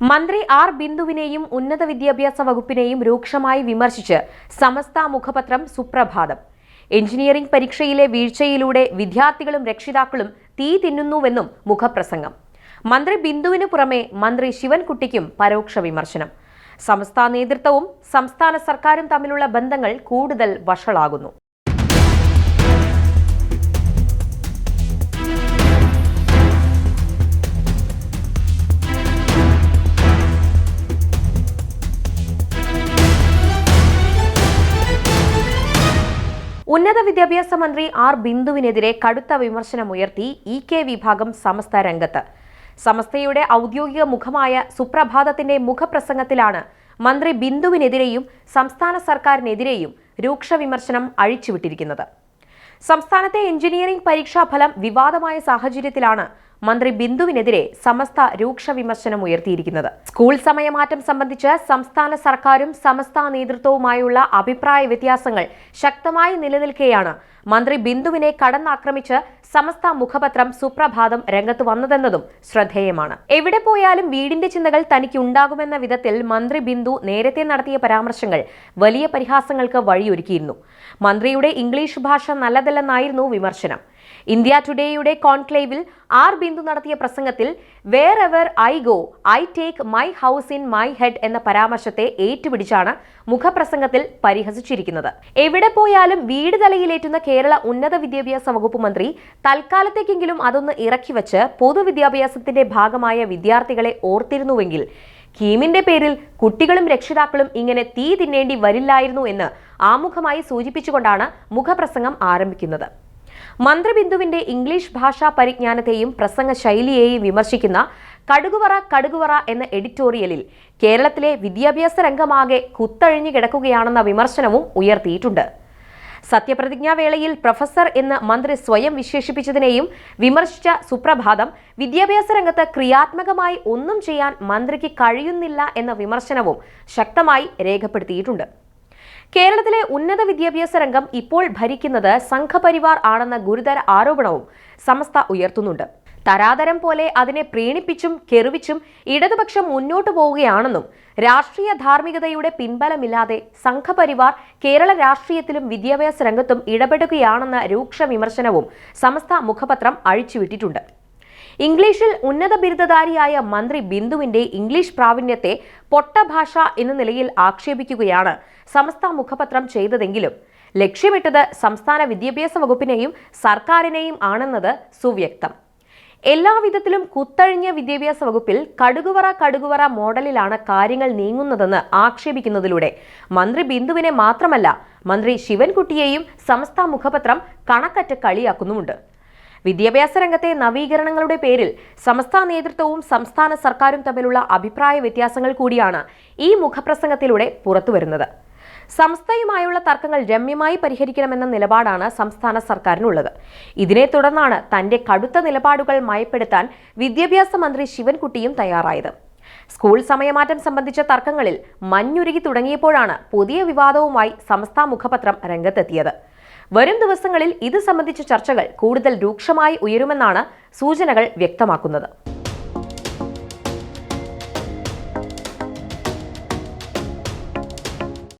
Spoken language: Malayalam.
മന്ത്രി ആർ ബിന്ദുവിനെയും ഉന്നത വിദ്യാഭ്യാസ വകുപ്പിനെയും രൂക്ഷമായി വിമർശിച്ച് സമസ്ത മുഖപത്രം സുപ്രഭാതം. എഞ്ചിനീയറിംഗ് പരീക്ഷയിലെ വീഴ്ചയിലൂടെ വിദ്യാർത്ഥികളും രക്ഷിതാക്കളും തീ തിന്നുന്നുവെന്നും മുഖപ്രസംഗം. മന്ത്രി ബിന്ദുവിനു പുറമെ മന്ത്രി ശിവൻകുട്ടിക്കും പരോക്ഷ വിമർശനം. സംസ്ഥാന നേതൃത്വവും സംസ്ഥാന സർക്കാരും തമ്മിലുള്ള ബന്ധങ്ങൾ കൂടുതൽ വഷളാകുന്നു. ഉന്നത വിദ്യാഭ്യാസ മന്ത്രി ആർ ബിന്ദുവിനെതിരെ കടുത്ത വിമർശനമുയർത്തി ഇ കെ വിഭാഗം സമസ്ത രംഗത്ത്. സമസ്തയുടെ ഔദ്യോഗിക മുഖമായ സുപ്രഭാതത്തിന്റെ മുഖപ്രസംഗത്തിലാണ് മന്ത്രി ബിന്ദുവിനെതിരെയും സംസ്ഥാന സർക്കാരിനെതിരെയും രൂക്ഷ വിമർശനം അഴിച്ചുവിട്ടിരിക്കുന്നത്. സംസ്ഥാനത്തെ എഞ്ചിനീയറിംഗ് പരീക്ഷാഫലം വിവാദമായ സാഹചര്യത്തിലാണ് മന്ത്രി ബിന്ദുവിനെതിരെ സമസ്ത രൂക്ഷ വിമർശനം ഉയർത്തിയിരിക്കുന്നത്. സ്കൂൾ സമയമാറ്റം സംബന്ധിച്ച് സംസ്ഥാന സർക്കാരും സമസ്ത നേതൃത്വവുമായുള്ള അഭിപ്രായ വ്യത്യാസങ്ങൾ ശക്തമായി നിലനിൽക്കെയാണ് മന്ത്രി ബിന്ദുവിനെ കടന്നാക്രമിച്ച് സമസ്ത മുഖപത്രം സുപ്രഭാതം രംഗത്ത് വന്നതെന്നതും ശ്രദ്ധേയമാണ്. എവിടെ പോയാലും വീടിന്റെ ചിന്തകൾ തനിക്ക് ഉണ്ടാകുമെന്ന വിധത്തിൽ മന്ത്രി ബിന്ദു നേരത്തെ നടത്തിയ പരാമർശങ്ങൾ വലിയ പരിഹാസങ്ങൾക്ക് വഴിയൊരുക്കിയിരുന്നു. മന്ത്രിയുടെ ഇംഗ്ലീഷ് ഭാഷ നല്ലതല്ലെന്നായിരുന്നു വിമർശനം. ഇന്ത്യ ടുഡേയുടെ കോൺക്ലേവിൽ ആർ ബിന്ദു നടത്തിയ പ്രസംഗത്തിൽ wherever I go I take my house in my head എന്ന പരാമർശത്തെ ഏറ്റുപിടിച്ചാണ് മുഖപ്രസംഗത്തിൽ പരിഹസിച്ചിരിക്കുന്നത്. എവിടെ പോയാലും വീട് തലയിലേറ്റുന്ന കേരള ഉന്നത വിദ്യാഭ്യാസ വകുപ്പ് മന്ത്രി തൽക്കാലത്തേക്കെങ്കിലും അതൊന്ന് ഇറക്കിവച്ച് പൊതുവിദ്യാഭ്യാസത്തിന്റെ ഭാഗമായ വിദ്യാർത്ഥികളെ ഓർത്തിരുന്നുവെങ്കിൽ കീമിന്റെ പേരിൽ കുട്ടികളും രക്ഷിതാക്കളും ഇങ്ങനെ തീ തിന്നേണ്ടി വരില്ലായിരുന്നു എന്ന് ആമുഖമായി സൂചിപ്പിച്ചുകൊണ്ടാണ് മുഖപ്രസംഗം ആരംഭിക്കുന്നത്. മന്ത്രി ബിന്ദുവിന്റെ ഇംഗ്ലീഷ് ഭാഷാ പരിജ്ഞാനത്തെയും പ്രസംഗ ശൈലിയെയും വിമർശിക്കുന്ന കടുകുവറ കടുകുവറ എന്ന എഡിറ്റോറിയലിൽ കേരളത്തിലെ വിദ്യാഭ്യാസ രംഗമാകെ കുത്തഴിഞ്ഞു കിടക്കുകയാണെന്ന വിമർശനവും ഉയർത്തിയിട്ടുണ്ട്. സത്യപ്രതിജ്ഞാവേളയിൽ പ്രൊഫസർ എന്ന് മന്ത്രി സ്വയം വിശേഷിപ്പിച്ചതിനെയും വിമർശിച്ച സുപ്രഭാതം വിദ്യാഭ്യാസ രംഗത്ത് ക്രിയാത്മകമായി ഒന്നും ചെയ്യാൻ മന്ത്രിക്ക് കഴിയുന്നില്ല എന്ന വിമർശനവും ശക്തമായി രേഖപ്പെടുത്തിയിട്ടുണ്ട്. കേരളത്തിലെ ഉന്നത വിദ്യാഭ്യാസ രംഗം ഇപ്പോൾ ഭരിക്കുന്നത് സംഘപരിവാർ ആണെന്ന ഗുരുതര ആരോപണവും സമസ്ത ഉയർത്തുന്നുണ്ട്. തരാതരം പോലെ അതിനെ പ്രീണിപ്പിച്ചും കെറുവിച്ചും ഇടതുപക്ഷം മുന്നോട്ടു പോവുകയാണെന്നും രാഷ്ട്രീയ ധാർമ്മികതയുടെ പിൻബലമില്ലാതെ സംഘപരിവാർ കേരള രാഷ്ട്രീയത്തിലും വിദ്യാഭ്യാസ രംഗത്തും ഇടപെടുകയാണെന്ന രൂക്ഷ വിമർശനവും സമസ്ത മുഖപത്രം അഴിച്ചുവിട്ടിട്ടുണ്ട്. ഇംഗ്ലീഷിൽ ഉന്നത ബിരുദധാരിയായ മന്ത്രി ബിന്ദുവിന്റെ ഇംഗ്ലീഷ് പ്രാവീണ്യത്തെ പൊട്ടഭാഷ എന്ന നിലയിൽ ആക്ഷേപിക്കുകയാണ് സമസ്ത മുഖപത്രം ചെയ്തതെങ്കിലും ലക്ഷ്യമിട്ടത് സംസ്ഥാന വിദ്യാഭ്യാസ വകുപ്പിനെയും സർക്കാരിനെയും ആണെന്നത് സുവ്യക്തം. എല്ലാവിധത്തിലും കുത്തഴിഞ്ഞ വിദ്യാഭ്യാസ വകുപ്പിൽ കടുകുവറ കടുകുവറ മോഡലിലാണ് കാര്യങ്ങൾ നീങ്ങുന്നതെന്ന് ആക്ഷേപിക്കുന്നതിലൂടെ മന്ത്രി ബിന്ദുവിനെ മാത്രമല്ല മന്ത്രി ശിവൻകുട്ടിയെയും സമസ്ത മുഖപത്രം കണക്കറ്റ് കളിയാക്കുന്നുമുണ്ട്. വിദ്യാഭ്യാസ രംഗത്തെ നവീകരണങ്ങളുടെ പേരിൽ സംസ്ഥാന നേതൃത്വവും സംസ്ഥാന സർക്കാരും തമ്മിലുള്ള അഭിപ്രായ വ്യത്യാസങ്ങൾ കൂടിയാണ് ഈ മുഖപ്രസംഗത്തിലൂടെ പുറത്തുവരുന്നത്. സംസ്ഥയുമായുള്ള തർക്കങ്ങൾ രമ്യമായി പരിഹരിക്കണമെന്ന നിലപാടാണ് സംസ്ഥാന സർക്കാരിനുള്ളത്. ഇതിനെ തുടർന്നാണ് തന്റെ കടുത്ത നിലപാടുകൾ മയപ്പെടുത്താൻ വിദ്യാഭ്യാസ മന്ത്രി ശിവൻകുട്ടിയും തയ്യാറായത്. സ്കൂൾ സമയമാറ്റം സംബന്ധിച്ച തർക്കങ്ങളിൽ മഞ്ഞുരുകി തുടങ്ങിയപ്പോഴാണ് പുതിയ വിവാദവുമായി സംസ്ഥാന മുഖപത്രം രംഗത്തെത്തിയത്. വരും ദിവസങ്ങളിൽ ഇത് സംബന്ധിച്ച ചർച്ചകൾ കൂടുതൽ രൂക്ഷമായി ഉയരുമെന്നാണ് സൂചനകൾ വ്യക്തമാക്കുന്നത്.